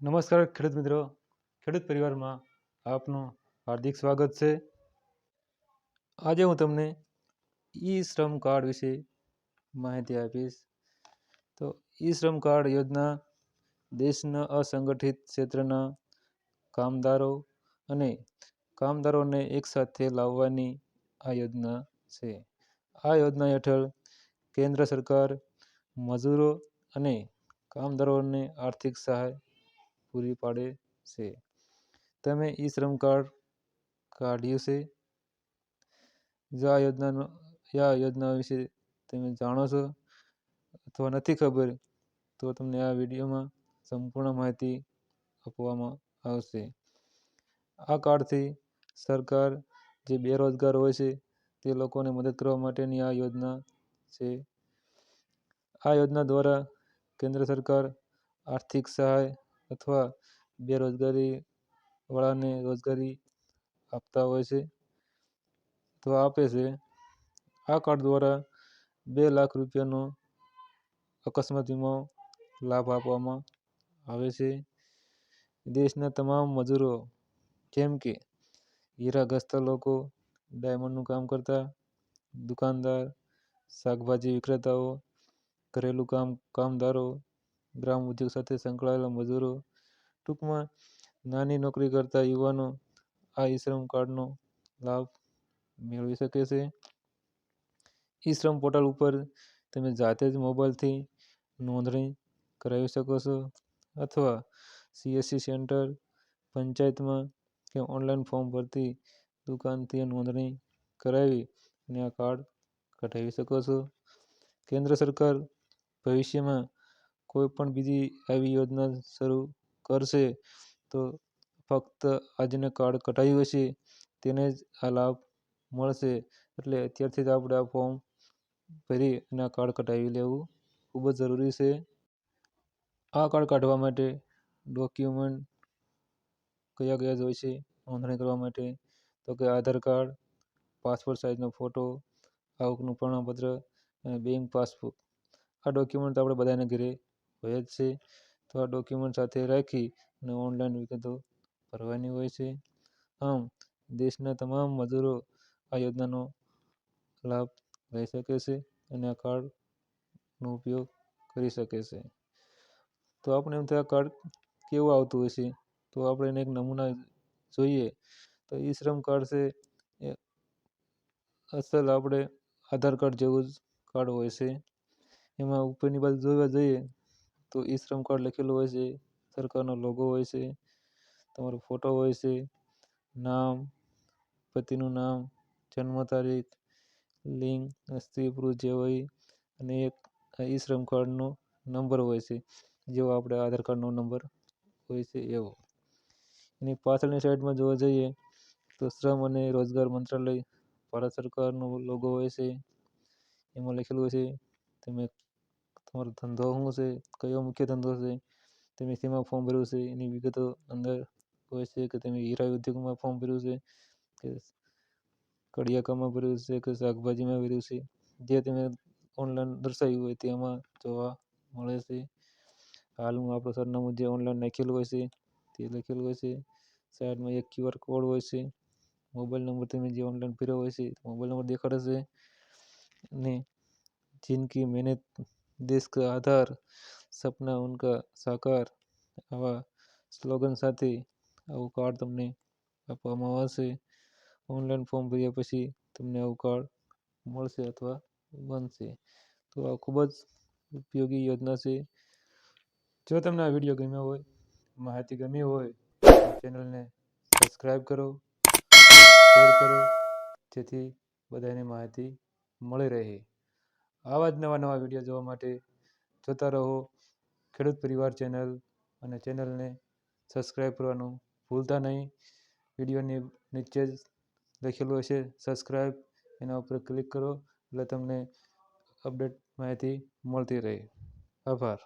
નમસ્કાર ખેડૂત મિત્રો. ખેડૂત પરિવારમાં આપનું હાર્દિક સ્વાગત છે. આજે હું તમને ઈ શ્રમ કાર્ડ વિશે માહિતી આપીશ. તો ઈ શ્રમ કાર્ડ યોજના દેશના અસંગઠિત ક્ષેત્રના કામદારો અને કામદારોને એકસાથે લાવવાની આ યોજના છે. આ યોજના હેઠળ કેન્દ્ર સરકાર, મજૂરો અને કામદારોને આર્થિક સહાય પૂરી પાડે છે. તમે ઈ શ્રમ કાર્ડ કાઢ્યું છે? જો આ યોજનાનો, આ યોજના વિશે તમે જાણો છો અથવા નથી ખબર, તો તમને આ વિડીયોમાં સંપૂર્ણ માહિતી આપવામાં આવશે. આ કાર્ડથી સરકાર જે બેરોજગાર હોય છે, તે લોકોને મદદ કરવા માટેની આ યોજના છે. આ યોજના દ્વારા કેન્દ્ર સરકાર આર્થિક સહાય અથવા બેરોજગારી વાળાને રોજગારી આપતા હોય છે, તો આપે છે. આ કાર્ડ દ્વારા બે લાખ રૂપિયાનો અકસ્માત વીમો લાભ આપવામાં આવે છે. દેશના તમામ મજૂરો, જેમ કે હીરાગ્રસ્ત લોકો, ડાયમંડનું કામ કરતા, દુકાનદાર, શાકભાજી વિક્રેતાઓ, ઘરેલું કામ, કામદારો ગ્રામ ઉદ્યોગ સાથે સંકળાયેલા મજૂરો ટૂંકમાં નાની નોકરી કરતા યુવાનો આ ઈ શ્રમ કાર્ડનો લાભ મેળવી શકે છે. ઈ શ્રમ પોર્ટલ ઉપર તમે જાતે જ મોબાઈલથી નોંધણી કરાવી શકો છો અથવા સીએસસી સેન્ટર પંચાયતમાં કે ઓનલાઈન ફોર્મ ભરતી દુકાનથી નોંધણી કરાવી અને આ કાર્ડ કઢાવી શકો છો. કેન્દ્ર સરકાર ભવિષ્યમાં કોઈ પણ બીજી આવી યોજના શરૂ કરશે, તો ફક્ત આજને કાર્ડ કઢાવ્યું હશે, તેને જ આ લાભ મળશે. એટલે અત્યારથી જ આપણે આ ફોર્મ ભરી અને આ કાર્ડ કઢાવી લેવું ખૂબ જ જરૂરી છે. આ કાર્ડ કાઢવા માટે ડોક્યુમેન્ટ કયા કયા જોઈશે નોંધણી કરવા માટે, તો કે આધાર કાર્ડ, પાસપોર્ટ સાઇઝનો ફોટો, આવકનું પ્રમાણપત્ર અને બેંક પાસબુક. આ ડોક્યુમેન્ટ આપણે બધાને ઘરે હોય જ છે. તો આ ડોક્યુમેન્ટ સાથે રાખી અને ઓનલાઈન વિગતો ભરવાની હોય છે. આમ, દેશના તમામ મજૂરો આ યોજનાનો લાભ લઈ શકે છે અને આ કાર્ડનો ઉપયોગ કરી શકે છે. તો આપણે એમ થાય કાર્ડ કેવું આવતું હશે તો આપણે એને એક નમૂના જોઈએ. તો ઈ શ્રમ કાર્ડ છે. એ અસલ આપણે આધાર કાર્ડ જેવું જ કાર્ડ હોય છે. એમાં ઉપરની બાજુ જોવા જઈએ તો ઈ શ્રમ કાર્ડ લખેલું હોય છે, સરકારનો લોગો હોય છે, તમારો ફોટો હોય છે, નામ, પતિનું નામ, જન્મ તારીખ, લિંગ, સ્ત્રી, પુરુષ, જે હોય, અને એક ઈ શ્રમ કાર્ડનો નંબર હોય છે, જેવો આપણે આધાર કાર્ડનો નંબર હોય છે એવો. એની પાછળની સાઈડમાં જોવા જઈએ, તો શ્રમ અને રોજગાર મંત્રાલય, ભારત સરકારનો લોગો હોય છે, એમાં લખેલું હોય છે, તમે તમારો ધંધો શું છે કયો મુખ્ય ધંધો છે તમે શેમાં ફોર્મ ભર્યું છે એની વિગતો અંદર હોય છે કે તમે હીરા ઉદ્યોગમાં ફોર્મ ભર્યું છે કે કડિયાકામમાં ભર્યું છે કે શાકભાજીમાં ભર્યું છે જે તમે ઓનલાઈન દર્શાવ્યું હોય તેમાં જોવા મળે છે હાલનું આપણું સરનામું જે ઓનલાઈન નાખેલું હોય છે તે લખેલું હોય છે સાઈડમાં એક ક્યુઆર કોડ હોય છે મોબાઈલ નંબર તમે જે ઓનલાઈન ભર્યો હોય છે મોબાઈલ નંબર દેખાડે છે અને જિનકી મહેનત દેશ કા આધાર સપના ઉનકા સાકાર આવા સ્લોગન સાથે આવું કાર્ડ તમને આપવામાં આવશે ઓનલાઈન ફોર્મ ભર્યા પછી તમને આવું કાર્ડ મળશે અથવા બનશે તો આ ખૂબ જ ઉપયોગી યોજના છે જો તમને આ વીડિયો ગમ્યો હોય માહિતી ગમી હોય ચેનલને સબસ્ક્રાઈબ કરો શેર કરો જેથી બધાને માહિતી મળી રહે આવા જ નવા નવા વીડિયો જોવા માટે જોતા રહો. ખેડૂત પરિવાર ચેનલ અને ચેનલને સબસ્ક્રાઈબ કરવાનું ભૂલતા નહીં. વિડીયોની નીચે જ લખેલું હશે સબસ્ક્રાઈબ એના ઉપર ક્લિક કરો એટલે તમને અપડેટ માહિતી મળતી રહે. આભાર.